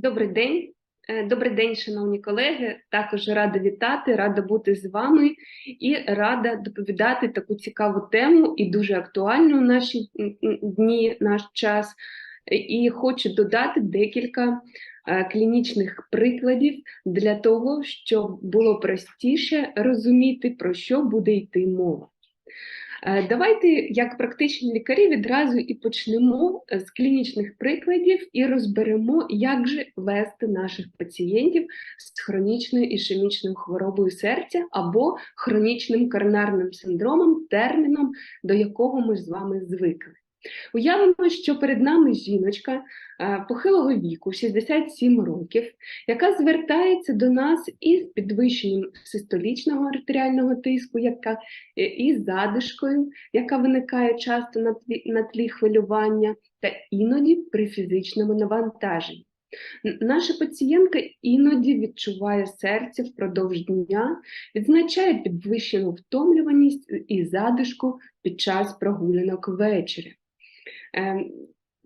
Добрий день. Е, Добрий день, шановні колеги. Також рада вітати, рада бути з вами і рада доповідати таку цікаву тему і дуже актуальну в наші дні, наш час. І хочу додати декілька е, клінічних прикладів для того, щоб було простіше розуміти, про що буде йти мова. Е, Давайте, як практичні лікарі, відразу і почнемо е, з клінічних прикладів і розберемо, як же вести наших пацієнтів з хронічною ішемічною хворобою серця або хронічним коронарним синдромом, терміном, до якого ми з вами звикли. Уявимо, що перед нами жіночка е, похилого віку, 67 років, яка звертається до нас із підвищенням систолічного артеріального тиску, яка е, із задишкою, яка виникає часто на тлі, на тлі хвилювання, та іноді при фізичному навантаженні. Наша пацієнтка іноді відчуває серце впродовж дня, відзначає підвищену втомлюваність і задишку під час прогулянок ввечері. Ем,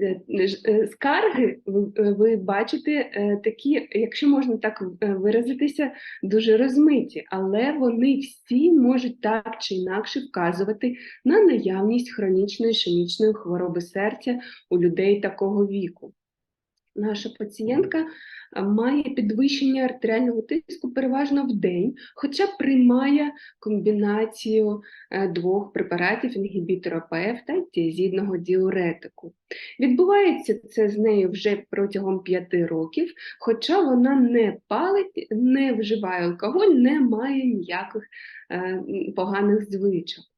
е, ж- е, Скарги ви- е, бачите е, такі, якщо можна так е, виразитися, дуже розмиті, але вони всі можуть так чи інакше вказувати на наявність хронічної ішемічної хвороби серця у людей такого віку. Наша пацієнтка має підвищення артеріального тиску переважно в день, хоча приймає комбінацію е, двох препаратів інгібітора ПФ та тіазідного діуретику. Відбувається це з нею вже протягом 5 років, хоча вона не палить, не вживає алкоголь, не має ніяких е, поганих звичок.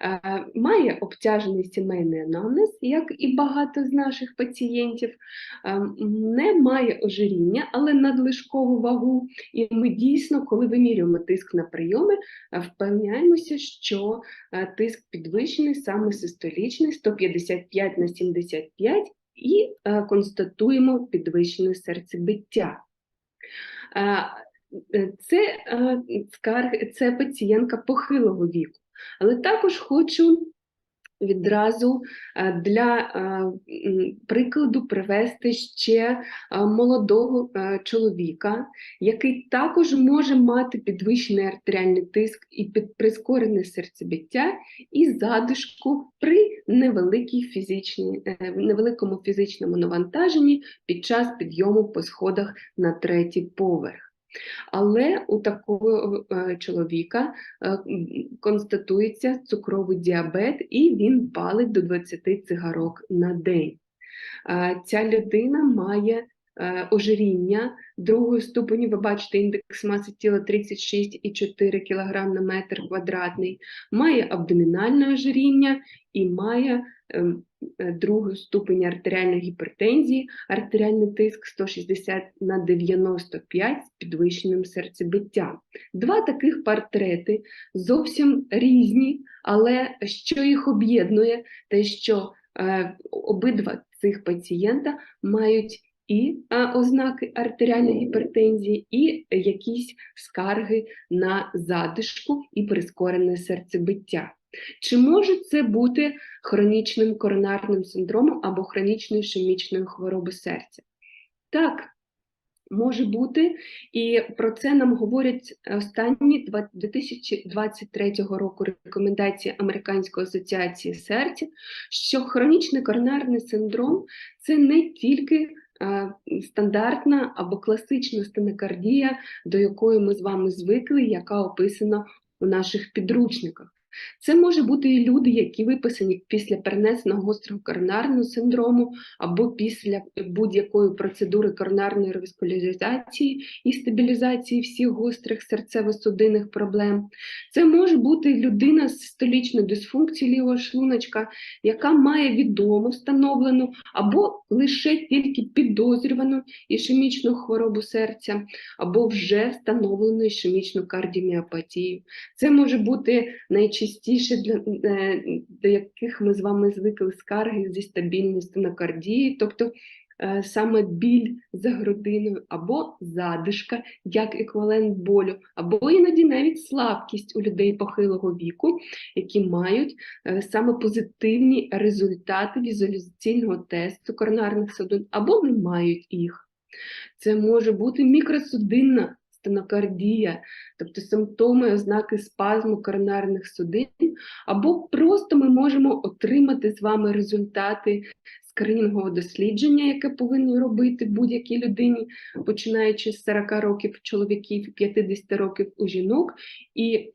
Е, Має обтяжений сімейний анамнез, як і багато з наших пацієнтів, Е, не має ожиріння, але надлишкову вагу. І ми дійсно, коли вимірюємо тиск на прийоми, е, впевняємося, що тиск підвищений саме систолічний 155 на 75 і констатуємо підвищене серцебиття. Це це пацієнтка похилого віку. Але також хочу відразу е, для е, прикладу привести ще е, молодого чоловіка, який також може мати підвищений артеріальний тиск і прискорене серцебиття, і задишку при невеликій фізичній, невеликому фізичному навантаженні під час підйому по сходах на третій поверх. Але у такого е, чоловіка е, констатується цукровий діабет, і він палить до 20 цигарок на день. Е, Ця людина має ожиріння другої ступені, ви бачите індекс маси тіла 36,4 кг на метр квадратний, має абдомінальне ожиріння і має е, ступень артеріальної гіпертензії, артеріальний тиск 160 на 95 з підвищеним серцебиттям. Два таких портрети зовсім різні, але що їх об'єднує, те, що е, обидва цих пацієнта мають і е, ознаки артеріальної гіпертензії, і якісь скарги на задишку і прискорене серцебиття. Чи може це бути хронічним коронарним синдромом або хронічною ішемічною хворобою серця? Так, може бути, і про це нам говорять останні два- 2023 року рекомендації Американської асоціації серця, що хронічний коронарний синдром це не тільки е, стандартна або класична стенокардія, до якої ми з вами звикли, яка описана у наших підручниках. Це може бути і люди, які виписані після перенесеного гострого коронарного синдрому або після будь-якої процедури коронарної реваскуляризації і стабілізації всіх гострих серцево-судинних проблем. Це може бути людина з столічною дисфункцією лівого шлуночка, яка має відомо встановлену або лише тільки підозрювану ішемічну хворобу серця, або вже встановлену ішемічну кардіоміопатію. Це може бути найчастіше для е, до яких ми з вами звикли скарги зі стабільною стенокардією, тобто е, саме біль за грудиною або задишка як еквівалент болю, або іноді навіть слабкість у людей похилого віку, які мають е, саме позитивні результати візуалізаційного тесту коронарних судин, або не мають їх. Це може бути мікросудинна стенокардія, тобто симптоми, ознаки спазму коронарних судин, або просто ми можемо отримати з вами результати скринінгового дослідження, яке повинні робити будь-якій людині, починаючи з 40 років чоловіків, 50 років у жінок, і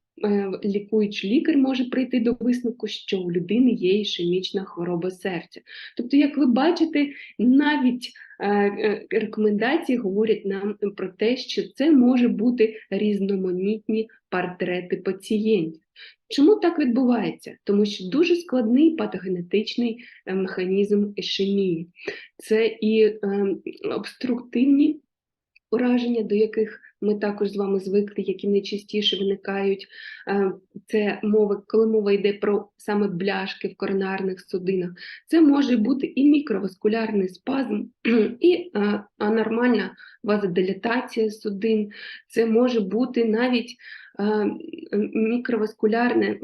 лікуючий лікар може прийти до висновку, що у людини є ішемічна хвороба серця. Тобто, як ви бачите, навіть е, е, рекомендації говорять нам про те, що це може бути різноманітні портрети пацієнтів. Чому так відбувається? Тому що дуже складний патогенетичний е, механізм ішемії. Це і е, обструктивні ураження, до яких ми також з вами звикли, які найчастіше виникають. Е, це мови, коли мова йде про саме бляшки в коронарних судинах. Це може бути і мікроваскулярний спазм, і е, анормальна вазодилатація судин, це може бути навіть мікроваскулярне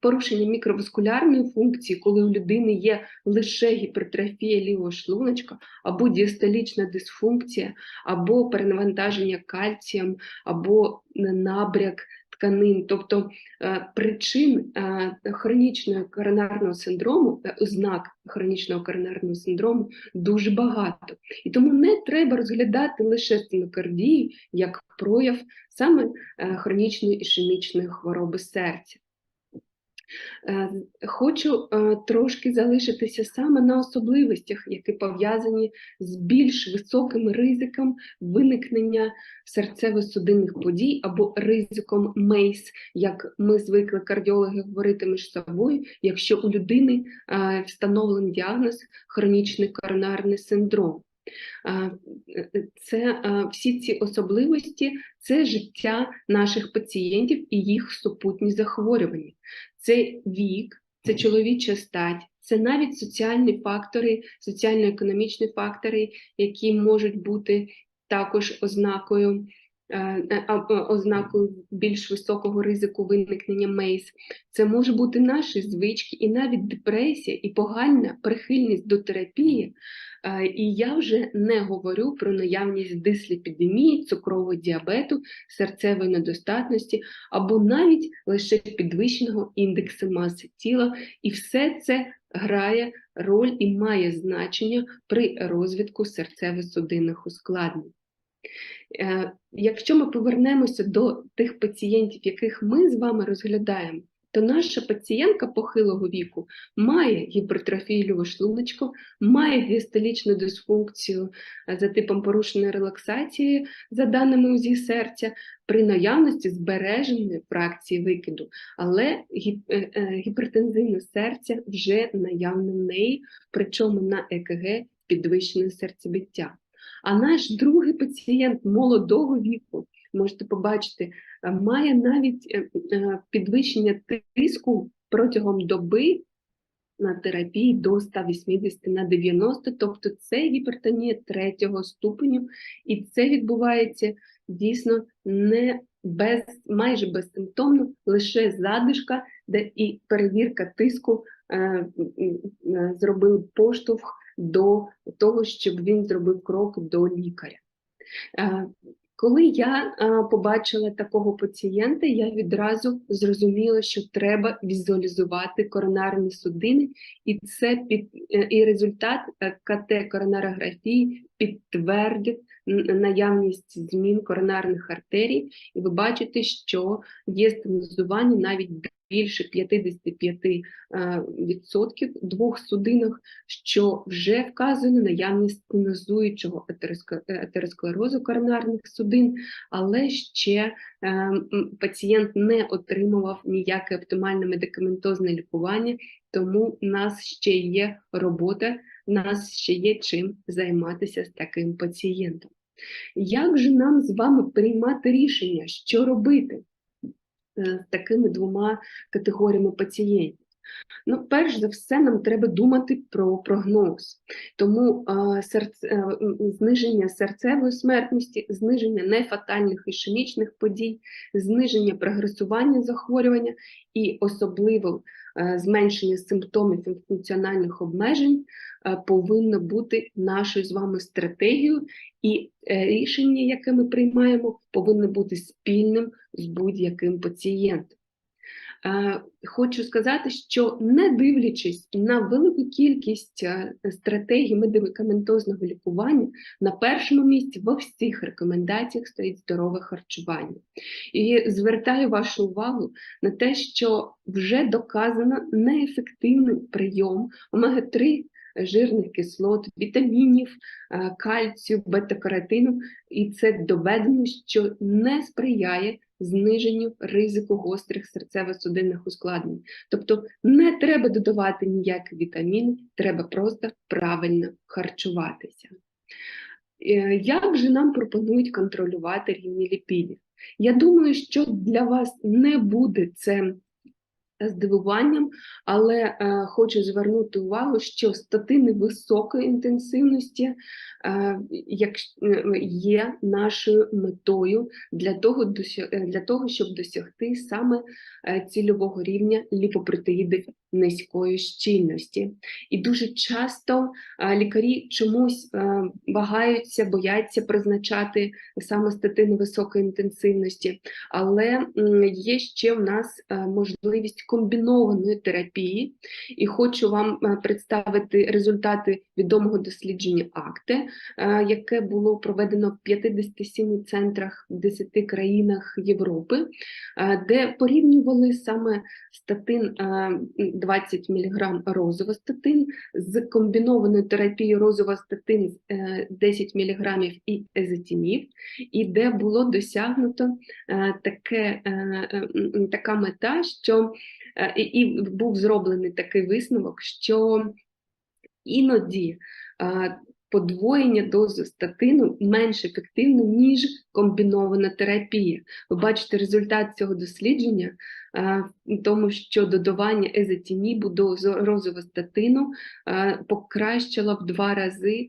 порушення мікроваскулярної функції, коли у людини є лише гіпертрофія лівого шлуночка, або діастолічна дисфункція, або перенавантаження кальцієм, або набряк тканин, тобто е, причин е, хронічного коронарного синдрому, е, ознак хронічного коронарного синдрому дуже багато. І тому не треба розглядати лише стенокардію як прояв саме хронічної ішемічної хвороби серця. Е, хочу е, трошки залишитися саме на особливостях, які пов'язані з більш високим ризиком виникнення серцево-судинних подій або ризиком мейс, як ми звикли кардіологи говорити між собою, якщо у людини е, встановлений діагноз хронічний коронарний синдром. Це всі ці особливості це життя наших пацієнтів і їх супутні захворювання це вік, це чоловіча стать, це навіть соціальні фактори, соціально-економічні фактори, які можуть бути також ознакою. Е, е, ознакою більш високого ризику виникнення мейс, це може бути наші звички, і навіть депресія, і погальна прихильність до терапії Е, і я вже не говорю про наявність дисліпідемії, цукрового діабету, серцевої недостатності або навіть лише підвищеного індексу маси тіла. І все це грає роль і має значення при розвитку серцево-судинних ускладнень. Е, якщо ми повернемося до тих пацієнтів, яких ми з вами розглядаємо, то наша пацієнтка похилого віку має гіпертрофію лівошлуночку, має діастолічну дисфункцію е, за типом порушеної релаксації, за даними УЗІ серця, при наявності збереженої фракції викиду, але е, гіпертензивне серця вже наявне в неї, причому на ЕКГ підвищене серцебиття. А наш другий пацієнт молодого віку, можете побачити, Е, має навіть е, е, підвищення тиску протягом доби на терапії до 180 на 90, тобто це гіпертонія третього ступеню, і це відбувається дійсно не без, майже безсимптомно, лише задишка, де і перевірка тиску е, е, зробив поштовх до того, щоб він зробив крок до лікаря. Е, коли я побачила такого пацієнта, я відразу зрозуміла, що треба візуалізувати коронарні судини, і це під е, і результат е, КТ коронарографії підтвердить наявність змін коронарних артерій, і ви бачите, що є стенозування навіть більше 55% е, двох судинах, що вже вказує на наявність стенозуючого атеросклерозу коронарних судин, але ще е, пацієнт не отримував ніяке оптимальне медикаментозне лікування, тому у нас ще є робота, у нас ще є чим займатися з таким пацієнтом. Як же нам з вами приймати рішення, що робити? Такими двома категоріями пацієнтів. Ну, перш за все, нам треба думати про прогноз, тому а, серце, а, зниження серцевої смертності, зниження нефатальних ішемічних подій, зниження прогресування захворювання і особливо е, зменшення симптомів і функціональних обмежень е, повинно бути нашою з вами стратегією, і е, рішення, яке ми приймаємо, повинно бути спільним з будь-яким пацієнтом. Е, Хочу сказати, що не дивлячись на велику кількість е, стратегій медикаментозного лікування, на першому місці во всіх рекомендаціях стоїть здорове харчування. І звертаю вашу увагу на те, що вже доказано неефективний прийом омега-3 жирних кислот, вітамінів, е, кальцію, бета-каротину, і це доведено, що не сприяє зниженню ризику гострих серцево-судинних ускладнень. Тобто не треба додавати ніякі вітаміни, треба просто правильно харчуватися. Е, Як же нам пропонують контролювати рівні ліпідів? Я думаю, що для вас не буде це здивуванням, але е, хочу звернути увагу, що статини високої інтенсивності е, е, є нашою метою для того, для того, щоб досягти саме цільового рівня ліпопротеїдів низької щільності. І дуже часто е, лікарі чомусь е, вагаються, бояться призначати саме статини високої інтенсивності, але є ще в нас е, можливість комбінованої терапії, і хочу вам представити результати відомого дослідження АКТЕ, е, яке було проведено в 57 центрах в 10 країнах Європи, де порівнювали саме статин 20 мг розовостатин з комбінованою терапією розовостатин е, 10 мг і езотимів, і де було досягнуто е, таке, е, е, така мета, що е, і- був зроблений такий висновок, що іноді е, подвоєння дози статину менш ефективно, ніж комбінована терапія. Ви бачите результат цього дослідження е, в тому, що додавання езотінібу до розового статину е, покращило в два рази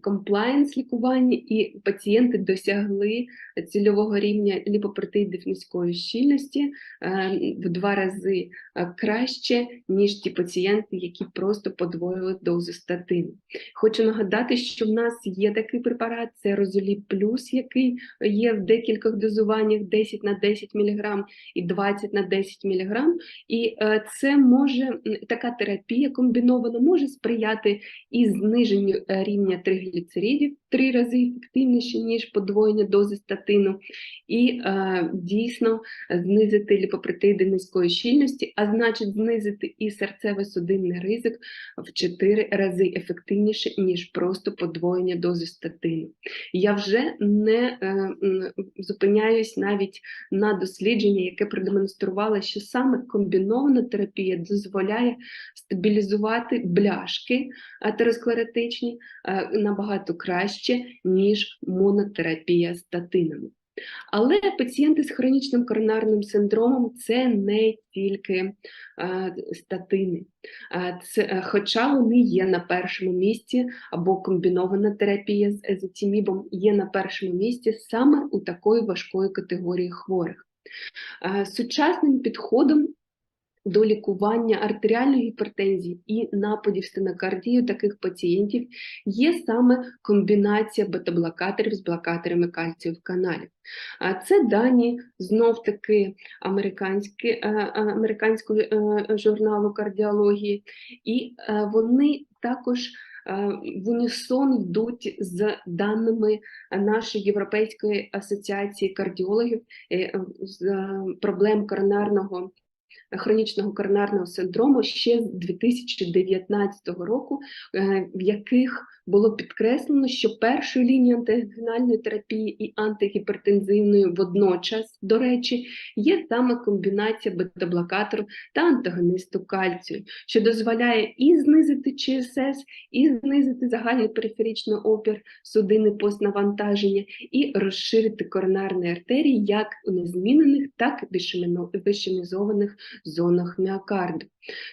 комплаєнс лікування, і пацієнти досягли цільового рівня ліпопротеїдів низької щільності е, в два рази е, краще, ніж ті пацієнти, які просто подвоїли дозу статину. Хочу нагадати, що в нас є такий препарат, це Розоліп Плюс, який є в декількох дозуваннях 10 на 10 мг і 20 на 10 мг. І е, це може така терапія комбінована може сприяти і зниженню е, рівня тригліцеридів три рази ефективніше, ніж подвоєння дози статину, і е, дійсно знизити ліпопротеїди низької щільності, а значить знизити і серцево-судинний ризик в 4 рази ефективніше, ніж просто подвоєння дози статину. Я вже не е, зупиняюсь навіть на дослідженні, яке продемонструвало, що саме комбінована терапія дозволяє стабілізувати бляшки атеросклеротичні е, набагато краще, ніж монотерапія статинами. Але пацієнти з хронічним коронарним синдромом це не тільки е, статини, це, е, хоча вони є на першому місці, або комбінована терапія з езотимібом є на першому місці саме у такої важкої категорії хворих. Е, Сучасним підходом до лікування артеріальної гіпертензії і нападів стенокардії таких пацієнтів є саме комбінація бета-блокаторів з блокаторами кальцію каналів. А Це дані знов-таки е, е, американського е, журналу кардіології, і вони також в унісон йдуть з даними нашої Європейської асоціації кардіологів з проблем коронарного хронічного коронарного синдрому ще з 2019 року, е, в яких було підкреслено, що першою лінією антигінальної терапії і антигіпертензивної водночас, до речі, є саме комбінація бета-блокатору та антагонисту кальцію, що дозволяє і знизити ЧСС, і знизити загальний периферичний опір судини постнавантаження, і розширити коронарні артерії як у незмінених, так і бішемізованих зонах міокарду.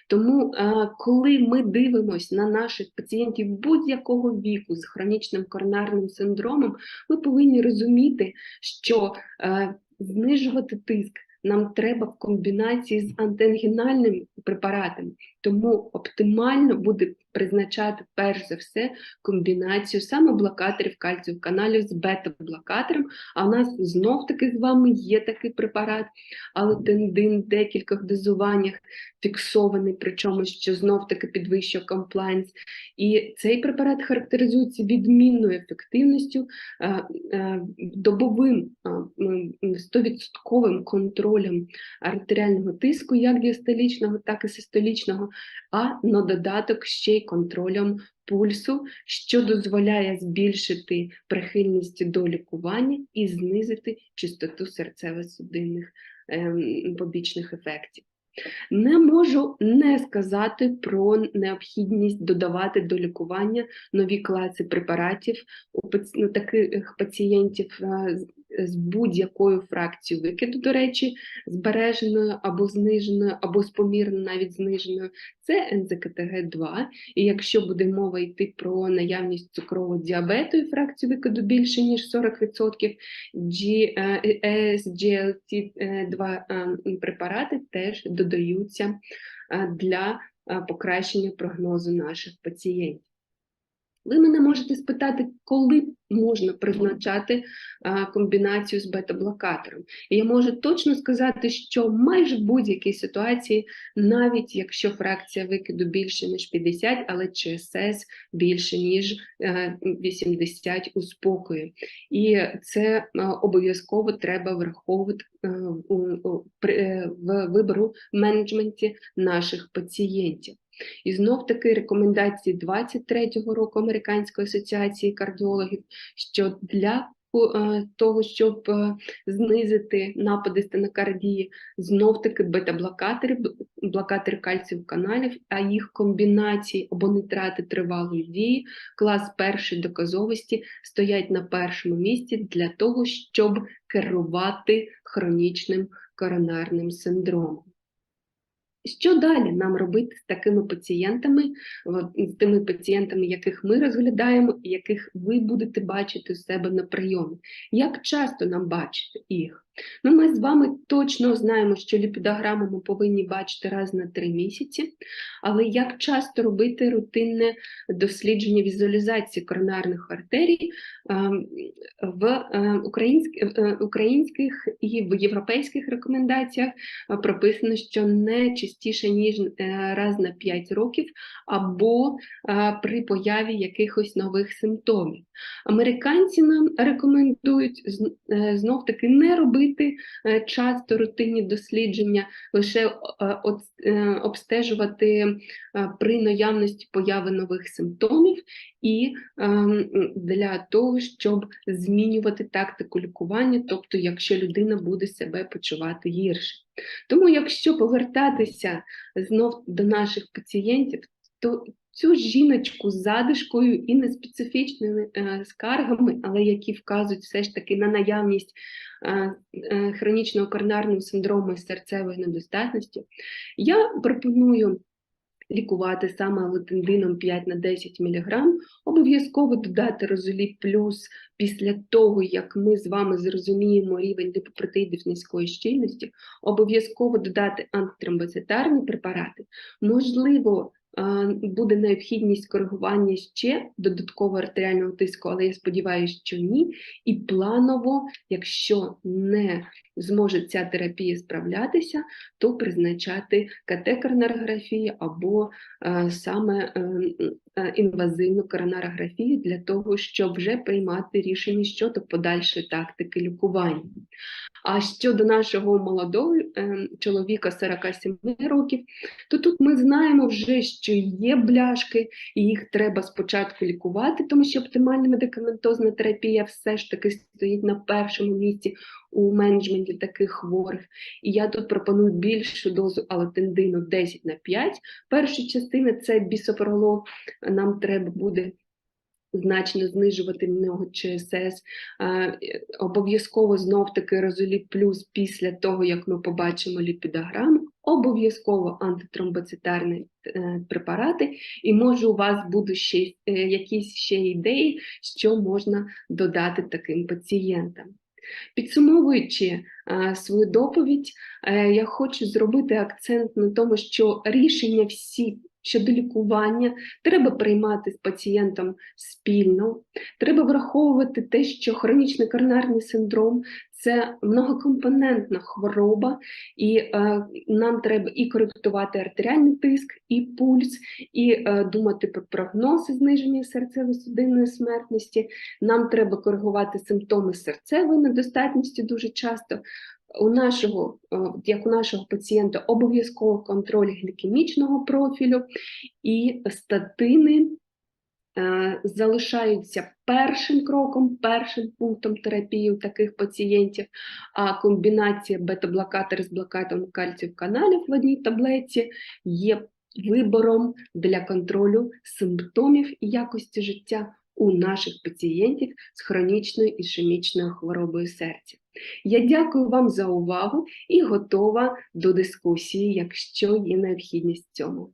Тому, е, коли ми дивимося на наших пацієнтів будь-якого віку з хронічним коронарним синдромом, ми повинні розуміти, що е, знижувати тиск нам треба в комбінації з антиангінальними препаратами. Тому оптимально буде призначати перш за все комбінацію саме блокаторів кальцію каналів з бета-блокатором. А у нас знов таки з вами є такий препарат, алотендин в декількох дозуваннях фіксований, причому що знов таки підвищує комплайнс. І цей препарат характеризується відмінною ефективністю, е, е, добовим е, 100% контролем артеріального тиску, як діастолічного, так і систолічного, а на додаток ще й контролем пульсу, що дозволяє збільшити прихильність до лікування і знизити частоту серцево-судинних ем, побічних ефектів. Не можу не сказати про необхідність додавати до лікування нові класи препаратів у таких пацієнтів е, з- будь-якою фракцією викиду, до речі, збереженою або зниженою, або спомірно навіть зниженою. Це НЗКТГ-2. І якщо буде мова йти про наявність цукрового діабету і фракцію викиду більше ніж 40%, G, е, SGLT2 е, препарати теж додаються е, для е, покращення прогнозу наших пацієнтів. Ви мене можете спитати, коли можна призначати а, комбінацію з бета-блокатором. І я можу точно сказати, що майже в будь-якій ситуації, навіть якщо фракція викиду більше ніж 50, але ЧСС більше ніж е, 80 у спокою. І це е, обов'язково треба враховувати е, у- у- при- в вибору менеджменті наших пацієнтів. І знов таки рекомендації 23-го року Американської асоціації кардіологів, що для е, того, щоб е, знизити напади стенокардії, знов таки бета-блокатори, блокатори кальцію каналів, а їх комбінації або нитрати тривалої дії, клас першої доказовості стоять на першому місці для того, щоб керувати хронічним коронарним синдромом. Що далі нам робити з такими пацієнтами, з тими пацієнтами, яких ми розглядаємо, і яких ви будете бачити у себе на прийомі? Як часто нам бачити їх? Ну, ми з вами точно знаємо, що ліпідограму ми повинні бачити раз на три місяці, але як часто робити рутинне дослідження візуалізації коронарних артерій ем, в е, е, українських і в європейських рекомендаціях е, прописано, що не частіше ніж раз на 5 років, або при появі якихось нових симптомів. Американці нам рекомендують знов таки не робити е, часто рутинні дослідження, лише е, е, обстежувати при наявності появи нових симптомів і для того, щоб змінювати тактику лікування, тобто якщо людина буде себе почувати гірше. Тому, якщо повертатися знов до наших пацієнтів, то цю жіночку з задишкою і неспецифічними е, скаргами, але які вказують все ж таки на наявність е, е, хронічного коронарного синдрому і серцевої недостатності, я пропоную лікувати саме летендином 5 на 10 мг, обов'язково додати розоліп плюс після того, як ми з вами зрозуміємо рівень ліпопротеїдів низької щільності, обов'язково додати антитромбоцитарні препарати. Можливо, буде необхідність коригування ще додаткового артеріального тиску, але я сподіваюся, що ні. І планово, якщо не зможе ця терапія справлятися, то призначати КТ-коронарографію або е, саме е, е, інвазивну коронарографію для того, щоб вже приймати рішення щодо подальшої тактики лікування. А щодо нашого молодого е, чоловіка 47 років, то тут ми знаємо вже, що є бляшки, і їх треба спочатку лікувати, тому що оптимальна медикаментозна терапія все ж таки стоїть на першому місці у менеджменті таких хворих. І я тут пропоную більшу дозу алотендину 10 на 5. Перша частина це бісопролог, нам треба буде значно знижувати нього ЧСС. Обов'язково знов-таки розоліп плюс після того, як ми побачимо ліпідограму, обов'язково антитромбоцитарні е, препарати, і може у вас будуть ще е, якісь ще ідеї, що можна додати таким пацієнтам. Підсумовуючи е, свою доповідь, я хочу зробити акцент на тому, що рішення всі щодо лікування треба приймати з пацієнтом спільно. Треба враховувати те, що хронічний коронарний синдром це многокомпонентна хвороба, і е, нам треба і коректувати артеріальний тиск, і пульс, і е, думати про прогнози зниження серцево-судинної смертності. Нам треба коригувати симптоми серцевої недостатності дуже часто. У нашого, е, як у нашого пацієнта, обов'язково контроль глікемічного профілю і статини е, залишаються першим кроком, першим пунктом терапії у таких пацієнтів, а комбінація бета-блокатор з блокатором кальцію каналів в одній таблетці є вибором для контролю симптомів і якості життя у наших пацієнтів з хронічною ішемічною хворобою серця. Я дякую вам за увагу і готова до дискусії, якщо є необхідність цьому.